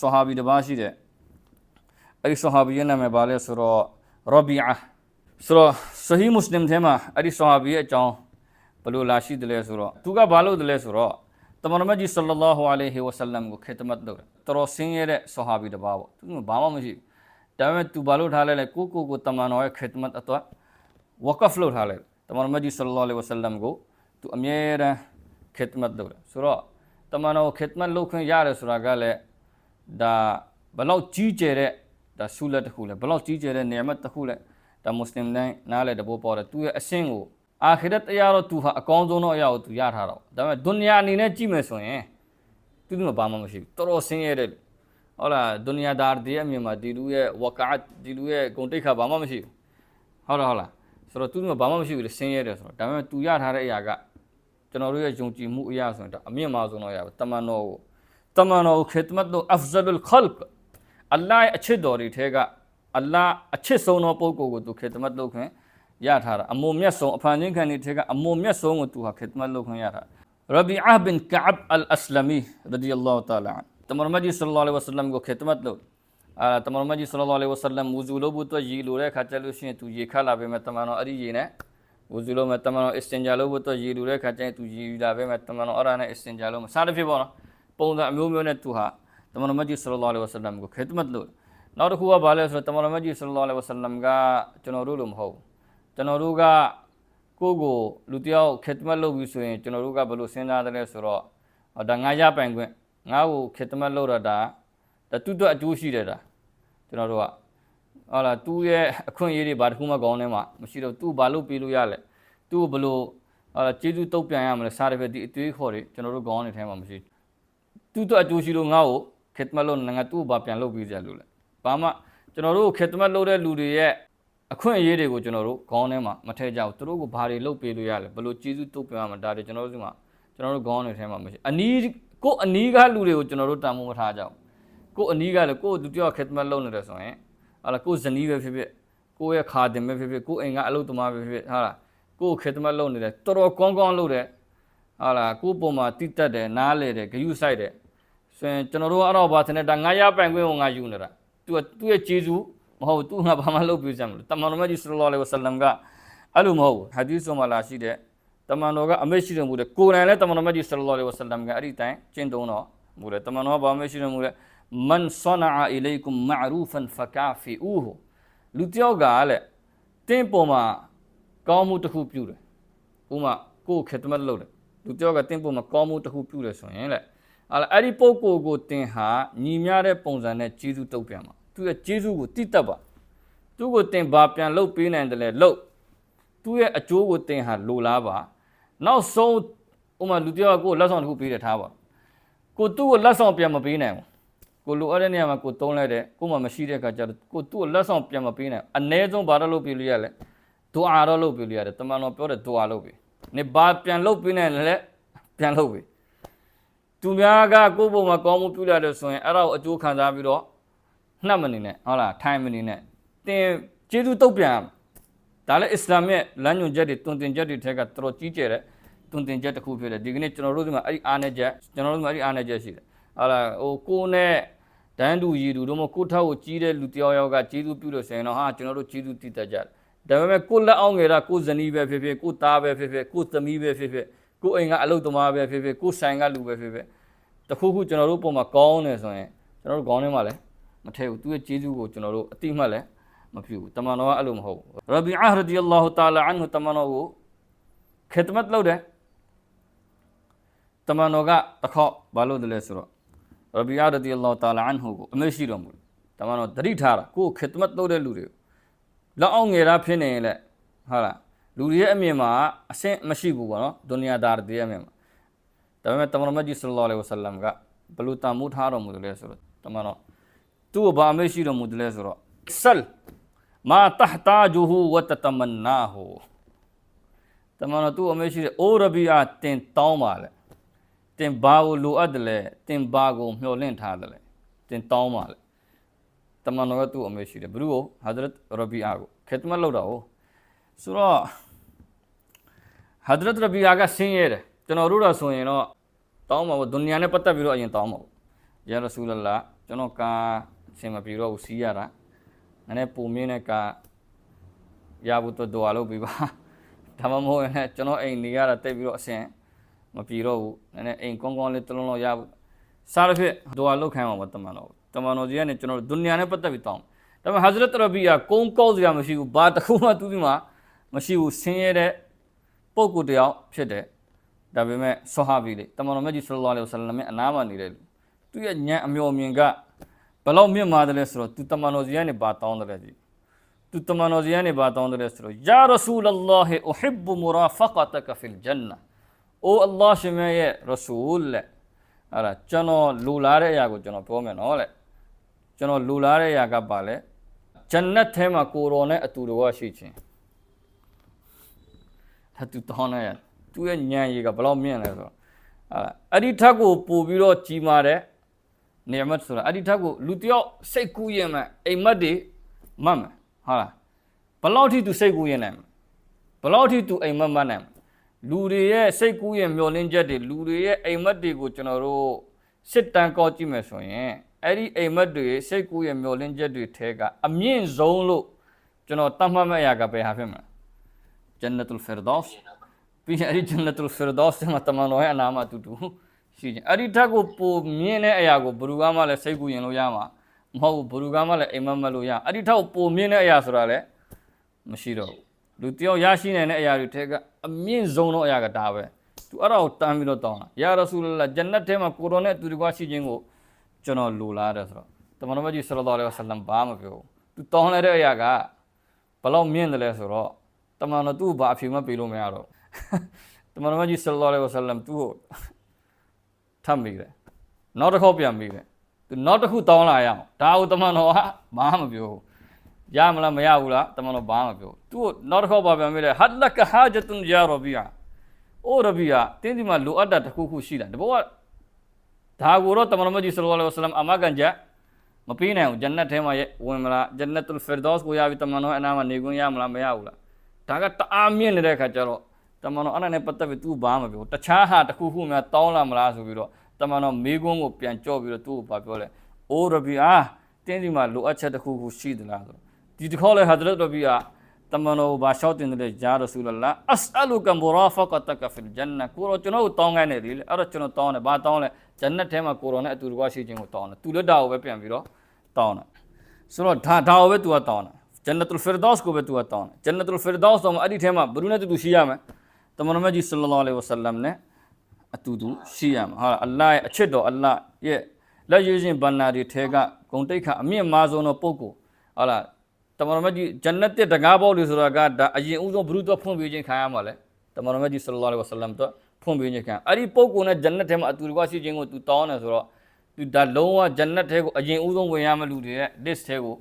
ဆဟာဘီတစ်ပါးရှိတဲ့အဲ့ဒီဆဟာဘီရဲ့နာမည်ဘာလဲဆိုတော့ရဘီအာဆိုတော့ဆဟီမွတ်စလင်ထဲမှာအဲ့ဒီဆဟာဘီရဲ့အကြောင်းဘယ်လိုလာရှိတယ်လဲဆိုတော့သူကဘာလို့တယ်လဲဆိုတော့တမန်တော်မြတ်ကြီးဆလ္လာလာဟူအလိုင်ဟီဝါဆလမ်ကိုခေတမတ်လုပ်တယ်တော်တော်ဆင်းရဲတဲ့ဆဟာဘီတစ်ပါးပေါ့သူကဘာမှမရှိဘူးဒါပေမဲ့သူဘာလို့ထားလဲလဲကိုကိုကိုတမန်တော်ရဲ့ခေတမတ်အတွက်ဝကဖ်လုပ်ထားလိုက်တမန်တော်မြတ်ကြီးဆလ္လာလာဟူဝါဆလမ်ကိုသူအမြဲတမ်းခေတမတ်လုပ်တယ်ဆိုတော့တမန်တော်ခေတမတ်လုပ်ခွင့်ရတယ်ဆိုတာကလည်း ဒါဘလောက်ကြီးကျယ်တဲ့ဒါဆူလက်တစ်ခုလဲဘလောက်ကြီးကျယ်တဲ့နေရာမတ်တစ်ခုလဲဒါမွတ်စလင်တိုင်းနားလဲတဘောပေါ်တယ်သူရဲ့အရှင်းကိုအာခိရတ်တရားတော့သူဟာအကောင်းဆုံးသောအရာကိုသူရထားတော့ဒါပေမဲ့ဒုနီယာအနေနဲ့ကြည့်မယ်ဆိုရင်သူတို့ဘာမှမရှိဘူးတော်တော်ဆင်းရဲတဲ့လူဟုတ်လားဒုနီယာဒါတည်းအမြင်မှာဒီလူရဲ့ဝကာတ်ဒီလူရဲ့ဂုဏ်တိတ်ခါဘာမှမရှိဘူးဟုတ်လားဟုတ်လားဆိုတော့သူတို့ဘာမှမရှိဘူးလေဆင်းရဲတယ်ဆိုတော့ဒါပေမဲ့သူရထားတဲ့အရာကကျွန်တော်တို့ရဲ့ယုံကြည်မှုအရာဆိုရင်ဒါအမြင့်မာဆုံးသောအရာပဲတမန်တော်ကို တမန်တော်ကိုခေတမတ်တော့အဖဇလ်ခလ်အလ္လာဟ်ရဲ့အချစ်တော်တွေထဲကအလ္လာဟ်အချစ်ဆုံးသောပုဂ္ဂိုလ်ကိုသူခေတမတ်လုပ်ခွင့်ရထားတာအမုံမြတ်ဆုံးအဖန်ချင်းခံတွေထဲကအမုံမြတ်ဆုံးကိုသူဟာခေတမတ်လုပ်ခွင့်ရတာရဘီအာဘင်ကအဘ်အလ်အစလမီရဒီအလ္လာဟ်တာလာတမန်တော်မြတ်ဆလ္လာလဟ်ဝဆလမ်ကိုခေတမတ်လုပ်အာတမန်တော်မြတ်ဆလ္လာလဟ်ဝဆလမ်ဝူဇူလို့ဘုတော့ရီလိုတဲ့ခါကျလို့ရှိရင်သူရေခတ်လာပဲမဲ့တမန်တော်အဲ့ဒီရေနဲ့ဝူဇူလို့မဲ့တမန်တော်အစ္စတင်ဂျာလို့ဘုတော့ရီလိုတဲ့ခါကျရင်သူရီလာပဲမဲ့တမန်တော်အဲ့ဒါနဲ့အစ္စတင်ဂျာလို့မစားတဖြစ်ပေါ့နော် ပုံစံအမျိုးမျိုးနဲ့သူဟာတမန်တော်မြတ်ဆလ္လာလဟ်ဝဆလမ်ကိုခေတမတ်လုပ်နောက်တစ်ခုကဘာလဲဆိုတော့တမန်တော်မြတ်ဆလ္လာလဟ်ဝဆလမ်ကကျွန်တော်တို့လိုမဟုတ်ဘူးကျွန်တော်တို့ကကိုယ့်ကိုလူတယောက်ခေတမတ်လုပ်ပြီးဆိုရင်ကျွန်တော်တို့ကဘယ်လိုစဉ်းစားတယ်လဲဆိုတော့ဒါငါရပိုင်ခွင့်ငါ့ကိုခေတမတ်လုပ်တော့ဒါဒါတူတော့အကျိုးရှိတယ်ဒါကျွန်တော်တို့ကဟုတ်လားသူ့ရဲ့အခွင့်အရေးတွေဘာတစ်ခုမှကောင်းနေမှာမရှိတော့သူ့ဘာလို့ပေးလို့ရလဲသူ့ကိုဘယ်လိုဟုတ်လားကျေးဇူးတုတ်ပြန်ရမလဲစားတယ်ပဲဒီအသွေးခေါ်တွေကျွန်တော်တို့ကောင်းနေထဲမှာမရှိ သူ့တော့အကျိုးရှိလို့ငါ့ကိုခေတမတ်လုပ်ငါသူ့ကိုဘာပြန်လုပ်ပေးကြလို့လဲဘာမှကျွန်တော်တို့ခေတမတ်လုပ်တဲ့လူတွေရဲ့အခွင့်အရေးတွေကိုကျွန်တော်တို့ခေါင်းထဲမှာမထည့်ကြဘူးသူတို့ကိုဘာတွေလုပ်ပေးလို့ရလဲဘယ်လိုကျေးဇူးတုတ်ပြန်ရမလဲဒါတွေကျွန်တော်တို့ဒီမှာကျွန်တော်တို့ခေါင်းတွေထဲမှာမရှိအနီးကိုအနီးကလူတွေကိုကျွန်တော်တို့တန်ဖိုးမထားကြဘူးကိုအနီးကလည်းကိုသူတယောက်ခေတမတ်လုပ်နေတယ်ဆိုရင်ဟာလာကိုဇနီးပဲဖြစ်ဖြစ်ကိုရဲ့ခါတင်ပဲဖြစ်ဖြစ်ကိုအိမ်ကအလုပ်သမားပဲဖြစ်ဖြစ်ဟာလာကိုခေတမတ်လုပ်နေတယ်တော်တော်ကောင်းကောင်းလုပ်တယ်ဟာလာကိုပုံမှာတိတက်တယ်နားလေတယ်ဂယုစိုက်တယ် ဆိုရင်ကျွန်တော်တို့အဲ့တော့ဘာထင်လဲဒါငါရပိုင်ခွင့်ကိုငါယူနေတာသူကသူ့ရဲ့ဂျေဇူးမဟုတ်သူငါဘာမှလုပ်ပြစမ်းမလို့တမန်တော်မြတ်ကြီးဆလ္လာလဟ်ဝဆလမ်ကအဲ့လိုမဟုတ်ဘူးဟာဒီစ်မှာလာရှိတဲ့တမန်တော်ကအမေရှိတော်မူတဲ့ကိုယ်တိုင်လည်းတမန်တော်မြတ်ကြီးဆလ္လာလဟ်ဝဆလမ်ကအဲ့ဒီတိုင်းကျင့်သုံးတော်မူတယ်တမန်တော်ကဘာမေရှိတော်မူတဲ့မန်ဆနာအီလိုင်ကွမ်မာရူဖန်ဖကာဖီအူဟူလူတယောက်ကလည်းတင်းပေါ်မှာကောင်းမှုတစ်ခုပြုတယ်ဥမာကိုယ်ခေတမတ်လုပ်တယ်လူတယောက်ကတင်းပေါ်မှာကောင်းမှုတစ်ခုပြုတယ်ဆိုရင်လေ အဲ့ဒီပုံကိုယ်ကိုတင်ဟာညီမျှတဲ့ပုံစံနဲ့ကျေးဇူးတုတ်ပြန်မှာသူရဲ့ဂျေဇုကိုတိတက်ပါသူ့ကိုတင်ဘာပြန်လှုပ်ပေးနိုင်တယ်လဲလှုပ်သူ့ရဲ့အကျိုးကိုတင်ဟာလိုလားပါနောက်ဆုံးဥမာလူတယောက်ကိုလက်ဆောင်တစ်ခုပေးတယ်ထားပါကိုသူ့ကိုလက်ဆောင်ပြန်မပေးနိုင်ဘူးကိုလိုအပ်တဲ့နေရာမှာကိုတုံးလိုက်တယ်ကိုမှမရှိတဲ့အခါကျတော့ကိုသူ့ကိုလက်ဆောင်ပြန်မပေးနိုင်အ ਨੇ ဆုံးဘာတော့လုပ်ပေးလို့ရလဲဒူအာတော့လုပ်ပေးလို့ရတယ်တမန်တော်ပြောတဲ့ဒူအာလုပ်ပေးနေဘာပြန်လုပ်ပေးနိုင်လဲပြန်လုပ်ပေး သူများကကိုယ့်ဘုံမှာကောင်းမှုပြုရတယ်ဆိုရင်အဲ့ဒါကိုအကျိုးခံစားပြီးတော့နှက်မနေနဲ့ဟုတ်လားထိုင်မနေနဲ့တင်ကျေးဇူးတုတ်ပြန်ဒါလည်းအစ္စလာမ်ရဲ့လမ်းညွှန်ချက်တွေတွင်တင်ချက်တွေထဲကတော်တော်ကြီးကျယ်တဲ့တွင်တင်ချက်တစ်ခုဖြစ်တယ်ဒီကနေ့ကျွန်တော်တို့ဒီမှာအဲ့ဒီအားနေချက်ကျွန်တော်တို့ဒီမှာအဲ့ဒီအားနေချက်ရှိတယ်ဟုတ်လားဟိုကိုနဲ့ဒန်းတူရီတူတို့မကိုထောက်ကိုကြီးတဲ့လူတယောက်ယောက်ကကျေးဇူးပြုလို့ဆိုရင်တော့ဟာကျွန်တော်တို့ကျေးဇူးတည်တတ်ကြတယ်ဒါပေမဲ့ကိုလက်အောင်ငယ်တာကိုဇနီးပဲဖြစ်ဖြစ်ကိုသားပဲဖြစ်ဖြစ်ကိုသမီးပဲဖြစ်ဖြစ် ကိုအိမ်ကအလုပ်သမားပဲဖြစ်ဖြစ်ကိုဆိုင်ကလူပဲဖြစ်ဖြစ်တခုခုကျွန်တော်တို့ပုံမှာကောင်းနေဆိုရင်ကျွန်တော်တို့ကောင်းနေမှာလဲမထဲဘူးသူရဲ့ကျေးဇူးကိုကျွန်တော်တို့အတိမတ်လည်းမပြုဘူးတမန်တော်ကအဲ့လိုမဟုတ်ဘူးရဘီအာရဒီအလ္လာဟူတာလာအန်ဟူတမန်တော်ကိုခေတမတ်လုပ်တယ်တမန်တော်ကတခေါက်ဘာလို့တလဲဆိုတော့ရဘီအာရဒီအလ္လာဟူတာလာအန်ဟူကိုအမရှိတော်မူတယ်တမန်တော်တတိထားတာကိုခေတမတ်လုပ်တဲ့လူတွေလက်အောင်ငယ်တာဖြစ်နေရင်လည်းဟုတ်လား လူတွေရဲ့အမြင်မှာအဆင့်မရှိဘူးပေါ့နော်ဒုနီယာဒါရတွေရဲ့အမြင်မှာဒါပေမဲ့တမန်တော်မြတ်ကြီးဆလ္လာလဟ်ဝဆလမ်ကဘလူတန်မှုထားတော်မူတယ်လဲဆိုတော့တမန်တော်သူ့ကိုဘာမရှိတော်မူတယ်လဲဆိုတော့ဆလ်မာတဟတာဂျူဟူဝတတမန်နာဟူတမန်တော်သူ့အမရှိတဲ့အိုရဘီယာတင်တောင်းပါလေတင်ဘာကိုလိုအပ်တယ်လဲတင်ဘာကိုမျှော်လင့်ထားတယ်လဲတင်တောင်းပါလေတမန်တော်ကသူ့အမရှိတယ်ဘလူကိုဟာဇရတ်ရဘီယာကိုခေတမတ်လောက်တာ哦ဆိုတော့ ဟာဇရတ်ရဘီယာကဆင်းရဲတယ်ကျွန်တော်တို့တော့ဆိုရင်တော့တောင်းပါဘူးဒုနီယာနဲ့ပတ်သက်ပြီးတော့အရင်တောင်းပါဘူးယာရဆူလလာကျွန်တော်ကာအဆင်မပြေတော့ဘူးစီးရတာနည်းနည်းပုံမြင့်တဲ့ကာရဖို့တော့တော်လို့ပြပါဒါမှမဟုတ်ရင်လည်းကျွန်တော်အိမ်နေရတာတိတ်ပြီးတော့အဆင်မပြေတော့ဘူးနည်းနည်းအိမ်ကောင်းကောင်းလေးတစ်လုံးလုံးရဖို့စားတစ်ဖြစ်တော်လောက်ခိုင်းမှာပါတမန်တော်တမန်တော်ကြီးကနေကျွန်တော်တို့ဒုနီယာနဲ့ပတ်သက်ပြီးတောင်းဒါပေမဲ့ဟာဇရတ်ရဘီယာကုန်းကောက်စရာမရှိဘူးဘာတစ်ခုမှသူ့ဒီမှာမရှိဘူးဆင်းရဲတဲ့ ပုဂ္ဂိုလ်တစ်ယောက်ဖြစ်တယ်ဒါပေမဲ့ဆဟာဘီလေတမန်တော်မြတ်ကြီးဆလ္လာလဟ်အလัยဟိဝဆလမ်ရဲ့အနားမှာနေတဲ့လူသူ့ရဲ့ဉာဏ်အမျှော်မြင်ကဘယ်လောက်မြင့်မာတယ်လဲဆိုတော့သူတမန်တော်ကြီးကနေဘာတောင်းတယ်လဲကြီးသူတမန်တော်ကြီးကနေဘာတောင်းတယ်လဲဆိုတော့ယာရဆူလလာဟ်အဟစ်ဘူမူရာဖကတကဖီလ်ဂျန်နာအိုအလ္လာဟ်ရှင်မြတ်ရဲ့ရဆူလ်လေအဲ့ဒါကျွန်တော်လူလာတဲ့အရာကိုကျွန်တော်ပြောမယ်နော်လေကျွန်တော်လူလာတဲ့အရာကပါလဲဂျန်နတ်ထဲမှာကိုရောနဲ့အတူတူရှိခြင်း ဒါသူတောင်းနေရသူရဲ့ဉာဏ်ရည်ကဘယ်လောက်မြင့်လဲဆိုတော့အဲ့ဒါအဲ့ဒီထက်ကိုပို့ပြီးတော့ကြီးမာတဲ့နေမတ်ဆိုတာအဲ့ဒီထက်ကိုလူတယောက်စိတ်ကူးရင်မဲ့အိမ်မက်တွေမှတ်မယ်ဟုတ်လားဘယ်လောက်ထိသူစိတ်ကူးရင်နိုင်မလဲဘယ်လောက်ထိသူအိမ်မက်မှတ်နိုင်မလဲလူတွေရဲ့စိတ်ကူးရင်မျောလင်းချက်တွေလူတွေရဲ့အိမ်မက်တွေကိုကျွန်တော်တို့စစ်တမ်းကောက်ကြည့်မယ်ဆိုရင်အဲ့ဒီအိမ်မက်တွေစိတ်ကူးရင်မျောလင်းချက်တွေထဲကအမြင့်ဆုံးလို့ကျွန်တော်တတ်မှတ်မဲ့အရာကဘယ်ဟာဖြစ်မလဲ ဂျန်နတ်ုလ်ဖီရဒေါစ်ပြီးရင်အဲ့ဒီဂျန်နတ်ုလ်ဖီရဒေါစ်မှာတမန်တော်ရဲ့အနာမအတူတူရှိခြင်းအဲ့ဒီထက်ကိုပိုမြင့်တဲ့အရာကိုဘယ်သူကမှလည်းစိတ်ကူးရင်လို့ရမှာမဟုတ်ဘူးဘယ်သူကမှလည်းအိမ်မက်မက်လို့ရအဲ့ဒီထက်ကိုပိုမြင့်တဲ့အရာဆိုတာလည်းမရှိတော့ဘူးလူတယောက်ရရှိနိုင်တဲ့အရာတွေထဲကအမြင့်ဆုံးသောအရာကဒါပဲသူအဲ့ဒါကိုတန်းပြီးတော့တောင်းတာယာရဆူလလာဂျန်နတ်ထဲမှာကိုရိုနဲ့အတူတကွရှိခြင်းကိုကျွန်တော်လိုလားတယ်ဆိုတော့တမန်တော်မကြီးဆလ္လာလဟ်အလัยဟိဝဆလမ်ဘာမပြောဘူးသူတောင်းလိုက်တဲ့အရာကဘယ်လောက်မြင့်တယ်လဲဆိုတော့ တမန်တော်သူ့ဘာအဖြေမပေးလို့မရတော့တမန်တော်မကြီးဆလ္လာလဟ်အလัยဟိဝဆလမ်သူ့ကိုထပ်မိတယ်နောက်တစ်ခေါက်ပြန်မိတယ်သူနောက်တစ်ခုတောင်းလာရအောင်ဒါကိုတမန်တော်ကဘာမှမပြောဘူးရမလားမရဘူးလားတမန်တော်ဘာမှမပြောသူ့နောက်တစ်ခေါက်ပါပြန်မိတယ်ဟတ်လကဟာဂျတုန်ယာရဘီယာအိုရဘီယာတင်းဒီမှာလိုအပ်တာတစ်ခုခုရှိတာဒီဘောကဒါကိုတော့တမန်တော်မကြီးဆလ္လာလဟ်အလัยဟိဝဆလမ်အမကန်ကြမပေးနိုင်ဘူးဂျန်နတ်ထဲမှာဝင်မလားဂျန်နတ်တုလ်ဖီရဒေါစ်ကိုရပြီတမန်တော်အနာမှာနေခွင့်ရမလားမရဘူးလား ဒါကတအားမြင့်နေတဲ့အခါကျတော့တမန်တော်အဲ့ဒါနဲ့ပတ်သက်ပြီးသူဘာမှမပြောတခြားဟာတစ်ခုခုများတောင်းလာမလားဆိုပြီးတော့တမန်တော်မေကွန်းကိုပြန်ကြော့ပြီးတော့သူ့ကိုပြောလဲအိုရဘီအာတင်းဒီမှာလိုအပ်ချက်တစ်ခုခုရှိသလားဆိုဒီတစ်ခေါက်လဲဟာဒရတ်ရဘီအာတမန်တော်ဘာလျှောက်တင်တယ်ဂျာရဆူလလာအစအလုကမူရာဖကတကဖီလ်ဂျန်နကိုရောကျွန်တော်တောင်းခိုင်းနေတယ်လေအဲ့တော့ကျွန်တော်တောင်းတယ်ဘာတောင်းလဲဂျန်နတ်ထဲမှာကိုရောနဲ့အတူတကွရှိခြင်းကိုတောင်းတယ်သူလည်းဒါကိုပဲပြန်ပြီးတော့တောင်းတယ်ဆိုတော့ဒါဒါကိုပဲသူကတောင်းတယ် ဂျန်နတ်ုလ်ဖီရဒေါစ်ကိုပဲသူကတောင်းတယ်ဂျန်နတ်ုလ်ဖီရဒေါစ်တော့အဲ့ဒီထဲမှာဘယ်သူနဲ့တူတူရှိရမယ်တမန်တော်မြတ်ကြီးဆလ္လာလဟ်အလိုင်ဝဆလမ်နဲ့အတူတူရှိရမှာဟာအလ္လာဟ်ရဲ့အချစ်တော်အလ္လာဟ်ရဲ့လက်ရွေးခြင်းဘန္နာတွေထဲကဂုံတိတ်ခအမြင့်မားဆုံးသောပုဂ္ဂိုလ်ဟာလားတမန်တော်မြတ်ကြီးဂျန်နတ်တဲ့တကားပေါက်လို့ဆိုတာကဒါအရင်ဦးဆုံးဘုရုတော့ဖွင့်ပြခြင်းခံရမှာလေတမန်တော်မြတ်ကြီးဆလ္လာလဟ်အလိုင်ဝဆလမ်တော့ဖွင့်ပြခြင်းခံအဲ့ဒီပုဂ္ဂိုလ်နဲ့ဂျန်နတ်ထဲမှာအတူတကွရှိခြင်းကိုသူတောင်းတယ်ဆိုတော့သူဒါလုံးဝဂျန်နတ်ထဲကိုအရင်ဦးဆုံးဝင်ရမယ့်လူတွေရဲ့ list ထဲကို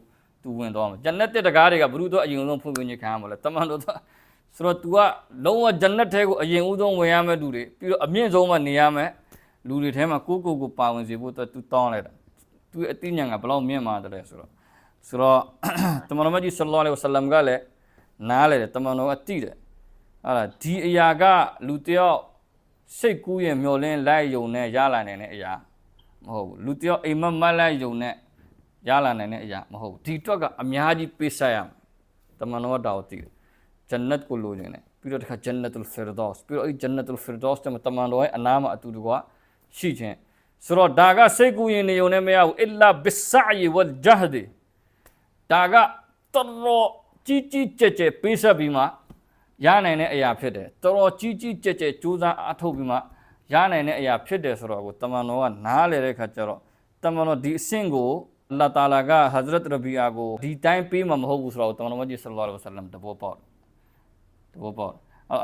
သူဝင်သွားမှာဂျန်နတ်တဲ့တကားတွေကဘုရုတော့အရင်ဆုံးဖွင့်ပြခြင်းခံရမှာလေတမန်တော်တော့ဆိုတော့ तू ကလုံးဝဂျန်နတ်ထဲကိုအရင်ဦးဆုံးဝင်ရမယ့်လူတွေပြီးတော့အမြင့်ဆုံးမှနေရမယ့်လူတွေထဲမှာကိုကိုကိုပါဝင်စေဖို့တော့ तू တောင်းလိုက်တာ तू အသိဉာဏ်ကဘယ်လောက်မြင့်မာတယ်လဲဆိုတော့ဆိုတော့တမန်တော်မကြီးဆလ္လာလဟ်အလัยဟိဝဆလမ်ကလည်းနားလေတယ်တမန်တော်ကတိတယ်ဟာလားဒီအရာကလူတယောက်စိတ်ကူးရင်မျောလင်းလိုက်ယုံနဲ့ရလာနိုင်တဲ့အရာမဟုတ်ဘူးလူတယောက်အိမ်မက်မက်လိုက်ယုံနဲ့ ရလာနိုင်တဲ့အရာမဟုတ်ဘူးဒီတွက်ကအများကြီးပေးဆက်ရမယ်တမန်တော်ကဒါကိုတိတယ်ဂျန်နတ်ကိုလိုချင်တယ်ပြီးတော့တခါဂျန်နတ်ုလ်ဖီရဒေါစ်ပြီးတော့အဲ့ဂျန်နတ်ုလ်ဖီရဒေါစ်တမန်တမန်တော်ရဲ့အနာမှာအတူတကွရှိခြင်းဆိုတော့ဒါကစိတ်ကူးရင်နေုံနဲ့မရဘူးအလ္လာဘစ်ဆာယီဝလ်ဂျဟဒီဒါကတော်တော်ကြီးကြီးကျယ်ကျယ်ပေးဆက်ပြီးမှရနိုင်တဲ့အရာဖြစ်တယ်တော်တော်ကြီးကြီးကျယ်ကျယ်ကြိုးစားအားထုတ်ပြီးမှရနိုင်တဲ့အရာဖြစ်တယ်ဆိုတော့ကိုတမန်တော်ကနားလေတဲ့ခါကျတော့တမန်တော်ဒီအဆင့်ကို အလ္လာတာလာကဟဇရတ်ရဘီယာကိုဒီတိုင်းပေးမှာမဟုတ်ဘူးဆိုတော့တမန်တော်မကြီးဆလ္လာလဟ်အလัยဟိဝဆလမ်တဘောပေါက်တဘောပေါက်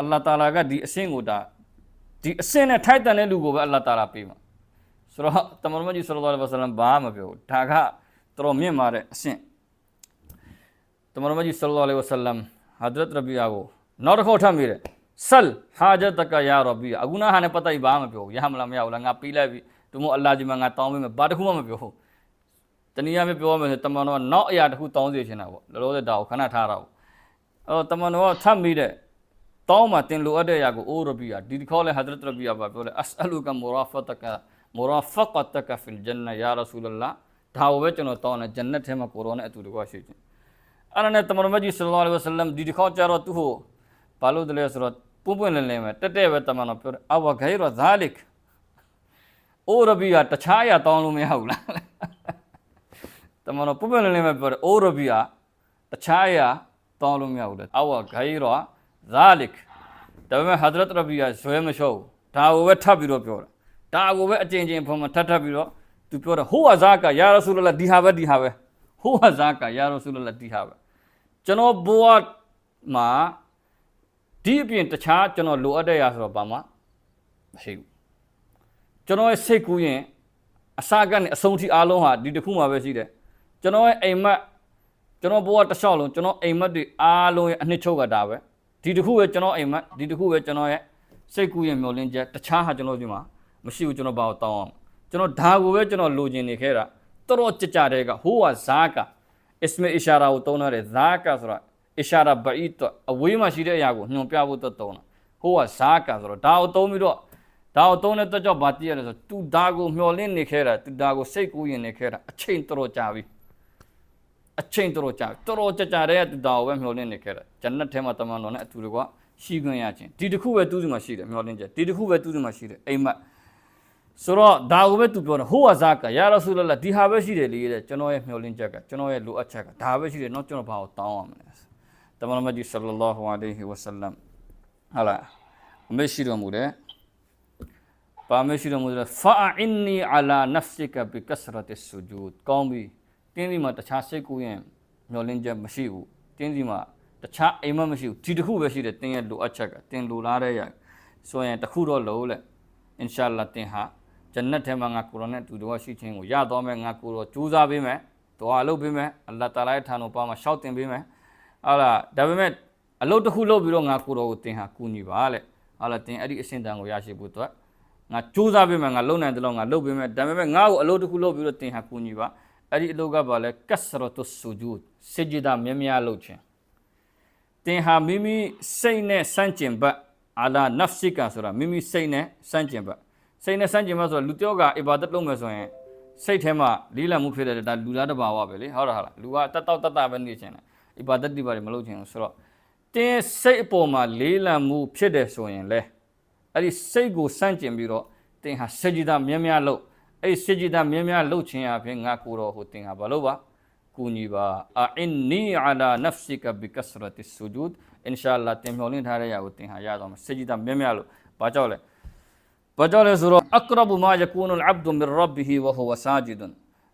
အလ္လာတာလာကဒီအဆင့်ကိုဒါဒီအဆင့်နဲ့ထိုက်တန်တဲ့လူကိုပဲအလ္လာတာလာပေးမှာဆိုတော့တမန်တော်မကြီးဆ တော်တော်မြင့်မာတဲ့အဆင့်တမန်တော်မကြီးဆလ္လာလဟ်အလัยဟိဝဆလမ်ဟဇရတ်ရဘီယာကိုနောက်တစ်ခေါက်ထပ်မိတယ်ဆလ်ဟာဂျတ်တကယာရဘီယာအခုနာဟာနဲ့ပတ်သက်ပြီးဘာမှမပြောဘူးရမလားမရဘူးလားငါပေးလိုက်ပြီသူမို့အလ္လာကြီးမှာငါတောင်းပေးမယ်ဘာတစ်ခုမှမပြောဘူးတနည်းအားဖြင့်ပြောရမယ်ဆိုတမန်တော်ကနောက်အရာတစ်ခုတောင်းစီချင်တာပေါ့လောလောဆယ်ဒါကိုခဏထားတာပေါ့အဲ့တော့တမန်တော်ကထပ်မိတဲ့တောင်းမှတင်လိုအပ်တဲ့အရာကိုအိုရဘီယာဒီတစ်ခေါက်လဲဟဒရတ်ရဘီယာပါပြောလဲအစအလူကမူရာဖတ်တကမူရာဖကတ်တကဖီလ်ဂျန်နယာရဆူလလာဒါကိုပဲကျွန်တော်တောင်းတယ်ဂျန်နတ်ထဲမှာကိုရောနဲ့အတူတကွရှိခြင်းအဲ့ဒါနဲ့တမန်တော်မြတ်ကြီးဆလ္လာလဟ်အလัยဟိဝဆလမ်ဒီတစ်ခေါက်ကျတော့သူ့ကိုဘာလို့တလဲဆိုတော့ပွန့်ပွန့်လင်းလင်းပဲတက်တက်ပဲတမန်တော်ပြောတယ်အဝဂိရဇာလစ်အိုရဘီကတခြားအရာတောင်းလို့မရဘူးလား တမန်တော်ပွန့်ပွန့်လင်းလင်းပဲပြောတယ်အိုရဘီကတခြားအရာတောင်းလို့မရဘူးလေအဝဂိရဇာလစ်ဒါပေမဲ့ဟာဒရတ်ရဘီကဇွဲမလျှော့ဘူးဒါကိုပဲထပ်ပြီးတော့ပြောတာဒါကိုပဲအကျဉ်းချင်းဖုံးမှာထပ်ထပ်ပြီးတော့သူပြောတယ်ဟိုဝါဇာကယာရဆူလလာဒီဟာပဲဒီဟာပဲဟိုဝါဇာကယာရဆူလလာဒီဟာပဲကျွန်တော်ဘဝမှာဒီအပြင်တခြားကျွန်တော်လိုအပ်တဲ့ရာဆိုတော့ဘာမှမရှိဘူးကျွန်တော်ရဲ့စိတ်ကူးရင်အစကနေအဆုံးထိအားလုံးဟာဒီတစ်ခုမှပဲရှိတယ် ကျွန်တော်ရဲ့အိမ်မက်ကျွန်တော်ဘဝတစ်လျှောက်လုံးကျွန်တော်အိမ်မက်တွေအားလုံးရဲ့အနှစ်ချုပ်ကဒါပဲဒီတစ်ခုပဲကျွန်တော်အိမ်မက်ဒီတစ်ခုပဲကျွန်တော်ရဲ့စိတ်ကူးရဲ့မျောလင်းချက်တခြားဟာကျွန်တော်ဒီမှာမရှိဘူးကျွန်တော်ဘာကိုတောင်းအောင်ကျွန်တော်ဒါကိုပဲကျွန်တော်လိုချင်နေခဲ့တာတော်တော်ကြကြတဲ့ကဟိုကဇာကအစ္စမေအရှာရာကိုတုံးထားတယ်ဇာကဆိုတာအရှာရာဘအီတအဝေးမှာရှိတဲ့အရာကိုညွှန်ပြဖို့တော့တုံးတာဟိုကဇာကဆိုတော့ဒါကိုတုံးပြီးတော့ဒါကိုတုံးတဲ့တက်ကြောင့်ဗာတည်ရတယ်ဆိုသူဒါကိုမျောလင့်နေခဲ့တာသူဒါကိုစိတ်ကူးရင်နေခဲ့တာအချိန်တော်တော်ကြာပြီ အချိန်တော်တော်ကြာပြီတော်တော်ကြာကြာတဲ့သူဒါကိုပဲမျောလင့်နေခဲ့တာဂျန်နတ်ထဲမှာတမန်တော်နဲ့အတူတကွရှိခွင့်ရခြင်းဒီတစ်ခုပဲသူ့စီမှာရှိတယ်မျောလင့်ချက်ဒီတစ်ခုပဲသူ့စီမှာရှိတယ်အိမ်မက်ဆိုတော့ဒါကိုပဲသူပြောတယ်ဟိုဝါဇာကယာရဆူလလာဒီဟာပဲရှိတယ်လေတဲ့ကျွန်တော်ရဲ့မျှော်လင့်ချက်ကကျွန်တော်ရဲ့လိုအပ်ချက်ကဒါပဲရှိတယ်เนาะကျွန်တော်ဘာကိုတောင်းရမလဲတမန်တော်မြတ်ကြီးဆလ္လာလာဟူအလိုင်ဟီဝဆလမ်ဟာလာအမေရှိတော်မူတယ်ပါမရှိတော်မူတယ်ဖာအင်နီအလာနဖ်ဆီကဘီကဆရတ်ဆူဂျူဒ်ကောင်းပြီ တင်းဒီမှာတခြားစိတ်ကူးရင်မျှော်လင့်ချက်မရှိဘူးတင်းဒီမှာတခြားအိမ်မမရှိဘူးဒီတစ်ခုပဲရှိတယ်တင်းရဲ့လိုအပ်ချက်ကတင်းလိုလားတဲ့ရဆိုရင်တစ်ခုတော့လို့လေအင်ရှာအလ္လာတင်းဟာဂျန်နတ်ထဲမှာငါကိုရောနဲ့အတူတကွရှိခြင်းကိုရတော့မယ်ငါကိုရောကြိုးစားပေးမယ်ဒွါလုပ်ပေးမယ်အလ္လာတာလာရဲ့ထာတော်ပါမှာရှောက်တင်ပေးမယ်ဟာလားဒါပေမဲ့အလုပ်တစ်ခုလုပ်ပြီးတော့ငါကိုရောကိုတင်ဟာကူညီပါလေဟာလားတင်အဲ့ဒီအစင်တန်ကိုရရှိဖို့အတွက်ငါကြိုးစားပေးမယ်ငါလုံနိုင်တယ်လို့ငါလုပ်ပေးမယ်ဒါပေမဲ့ငါ့ကိုအလုပ်တစ်ခုလုပ်ပြီးတော့တင်ဟာကူညီပါ အဲ့ဒီအလုပ်ကပါလဲကဆရတုဆူဂျူဒ်စေဂျီဒါမြဲမြဲလုပ်ခြင်းတင်ဟာမိမိစိတ်နဲ့စန့်ကျင်ဘတ်အလာနဖ်ဆီကာဆိုတာမိမိစိတ်နဲ့စန့်ကျင်ဘတ်စိတ်နဲ့စန့်ကျင်ဘတ်ဆိုတာလူတယောက်ကအီဘာဒတ်လုပ်မယ်ဆိုရင်စိတ်ထဲမှာလေးလံမှုဖြစ်တဲ့ဒါလူလားတဘာဝပဲလေဟုတ်တယ်ဟုတ်လားလူကတတ်တောက်တတ်တာပဲနေချင်တယ်အီဘာဒတ်ဒီဘာတွေမလုပ်ချင်ဘူးဆိုတော့တင်းစိတ်အပေါ်မှာလေးလံမှုဖြစ်တယ်ဆိုရင်လေအဲ့ဒီစိတ်ကိုစန့်ကျင်ပြီးတော့တင်းဟာစကြည်တာမြဲမြဲလုပ် အဲ့ဒီစကြည်တာမြဲမြဲလုပ်ခြင်းအပြင်ငါကိုတော့ဟိုတင်းဟာဘာလို့ပါကူညီပါအအင်နီအလာနဖ်ဆီကဘီကဆရတ်ဆူဂျူဒ်အင်ရှာအလ္လာတင်မျှော်လင့်ထားတဲ့ຢာကိုတင်ဟာရတော့မယ်စကြည်တာမြဲမြဲလို့ဘာကြောက်လဲဘာကြောက်လဲဆိုတော့အကရဘူမာယကူနူလ်အဘ်ဒူမီရဘ်ဘီဟီဝဟူဝဆာဂျီဒွန်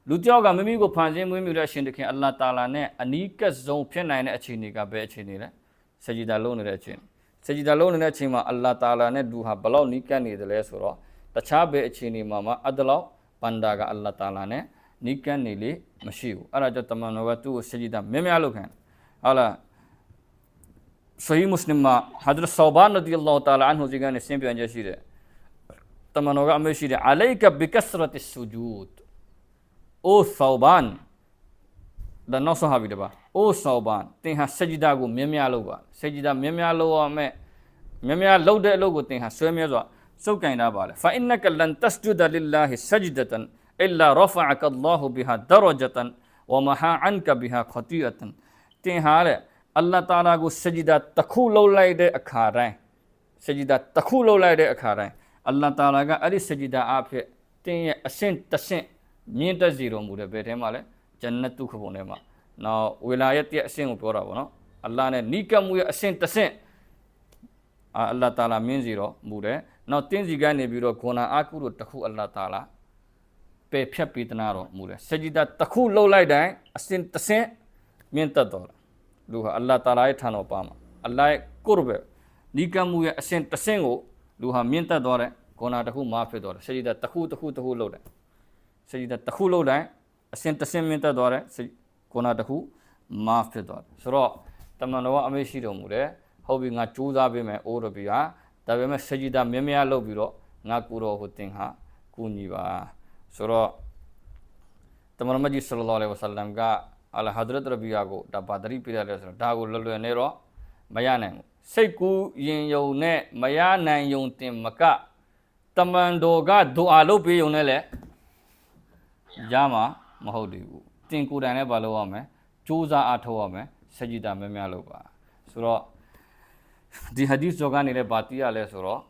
လူတယောက်ကမိမိကိုဖန်ဆင်းမွေးမြူတဲ့အရှင်တခင်အလ္လာတာလာနဲ့အနီးကပ်ဆုံးဖြစ်နိုင်တဲ့အခြေအနေကဘယ်အခြေအနေလဲစကြည်တာလုံးနေတဲ့အချိန်စကြည်တာလုံးနေတဲ့အချိန်မှာအလ္လာတာလာနဲ့ဒူဟာဘလောက်နီးကပ်နေတယ်လဲဆိုတော့တခြားဘယ်အခြေအနေမှာမှအဒလောက် ပန်ဒါကအလ္လာတာလာနဲ့နီးကပ်နေလေမရှိဘူးအဲ့ဒါကြောင့်တမန်တော်ကသူ့ကိုစကြည်တာမြဲမြဲလုပ်ခံဟုတ်လား sahih muslim မှာ hadrat sauban radiyallahu ta'ala anhu ကြီးကနေဆင်းပြန်ချက်ရှိတယ်တမန်တော်ကအမေရှိတယ် alayka bi kasrati sujud o sauban ဒါနောက်ဆုံးဟာပြီတပါ o sauban သင်ဟာစကြဒါကိုမြင်းများလုပ်ပါစကြဒါမြင်းများလုပ်ရမယ်မြင်းများလုပ်တဲ့အလုပ်ကိုသင်ဟာဆွဲမြဲစွာ စုပ်ကင်တာပါလေ fa innaka lan tasjuda lillahi sajdatan illa rafa'aka Allahu biha darajatan wa maha anka biha khati'atan သင်ဟာလေအလ္လာတာလာကိုစဂျီဒါတစ်ခုလုပ်လိုက်တဲ့အခါတိုင်းစဂျီဒါတစ်ခုလုပ်လိုက်တဲ့အခါတိုင်းအလ္လာတာလာကအဲ့ဒီစဂျီဒါအဖြစ်တင်းရဲ့အဆင့်တစ်ဆင့်မြင့်တက်စီတော်မူတယ်ဘယ်ထဲမှာလဲဂျန်နတ်တုခဘုံထဲမှာနောက်ဝေလာရဲ့တဲ့အဆင့်ကိုပြောတာပေါ့နော်အလ္လာနဲ့နီးကပ်မှုရဲ့အဆင့်တစ်ဆင့်အလ္လာတာလာမြင့်စီတော်မူတယ် နောက်တင်းစီကနေပြီးတော့ဂွန်နာအာကုတို့တစ်ခုအလ္လာတာလာပယ်ဖြတ်ပေးတနာတော်မူတယ်စဂျီဒါတစ်ခုလှုပ်လိုက်တိုင်းအဆင့်တစ်ဆင့်မြင့်တက်တော်လူဟာအလ္လာတာလာရဲ့ထံတော်ပါမှာအလ္လာရဲ့ကုရဘနီကမှုရဲ့အစဉ်တစ်ဆင့်ကိုလူဟာမြင့်တက်သွားတဲ့ဂုဏတစ်ခုမာဖြစ်သွားတယ်စကြည်တစ်ခုတစ်ခုတစ်ခုလုပ်တယ်စကြည်တစ်ခုလုပ်တိုင်းအစဉ်တစ်ဆင့်မြင့်တက်သွားတဲ့ဂုဏတစ်ခုမာဖြစ်သွားတယ်ဆိုတော့တမန်တော်ကအမေရှိတော်မူတယ်ဟုတ်ပြီငါကြိုးစားပေးမယ်အိုးရပြီဟာ ဒါပေမဲ့စကြည်တာမြဲမြဲလုပ်ပြီးတော့ငါကိုတော်ဟိုတင်ဟာကူညီပါဆိုတော့တမန်တော်မကြီးဆလ္လာလဟ်အလိုင်းဝါဆလမ်ကအလဟဒရတ်ရဘီယာကိုဒါဘာတရီပြရတယ်ဆိုတော့ဒါကိုလွယ်လွယ်နဲ့တော့မရနိုင်ဘူးစိတ်ကူးရင်ယုံနဲ့မရနိုင်ယုံတင်မကတမန်တော်ကဒူအာလုပ်ပေးယုံနဲ့လေရမှာမဟုတ်သေးဘူးတင်ကိုယ်တိုင်လည်းဘာလုပ်ရမလဲစူးစမ်းအားထုတ်ရမယ်စကြည်တာများများလုပ်ပါဆိုတော့ ဒီဟာဒီစ်ကြောကနေလည်းဗာတိရလဲဆိုတော့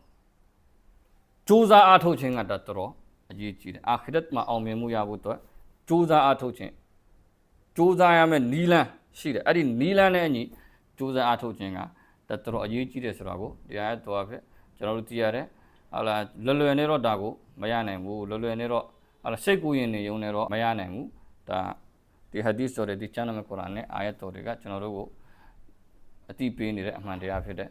စူးစမ်းအားထုတ်ခြင်းကတတော်တော်အရေးကြီးတယ်အာခိရတ်မှာအောင်မြင်မှုရဖို့အတွက်စူးစမ်းအားထုတ်ခြင်းစူးစမ်းရမယ်နီလန်းရှိတယ်အဲ့ဒီနီလန်းနဲ့အညီစူးစမ်းအားထုတ်ခြင်းကတတော်တော်အရေးကြီးတယ်ဆိုတာကိုတရားတော်ဖြစ်ကျွန်တော်တို့သိရတယ်ဟာလာလွယ်လွယ်နဲ့တော့ဒါကိုမရနိုင်ဘူးလွယ်လွယ်နဲ့တော့ဟာလာစိတ်ကူးရင်နေုံနဲ့တော့မရနိုင်ဘူးဒါဒီဟာဒီစ်ဆိုတဲ့ဒီချမ်းနမကုရ်အာန်နဲ့အာယတ်တော်တွေကကျွန်တော်တို့ကို အတိပေးနေတဲ့အမှန်တရားဖြစ်တဲ့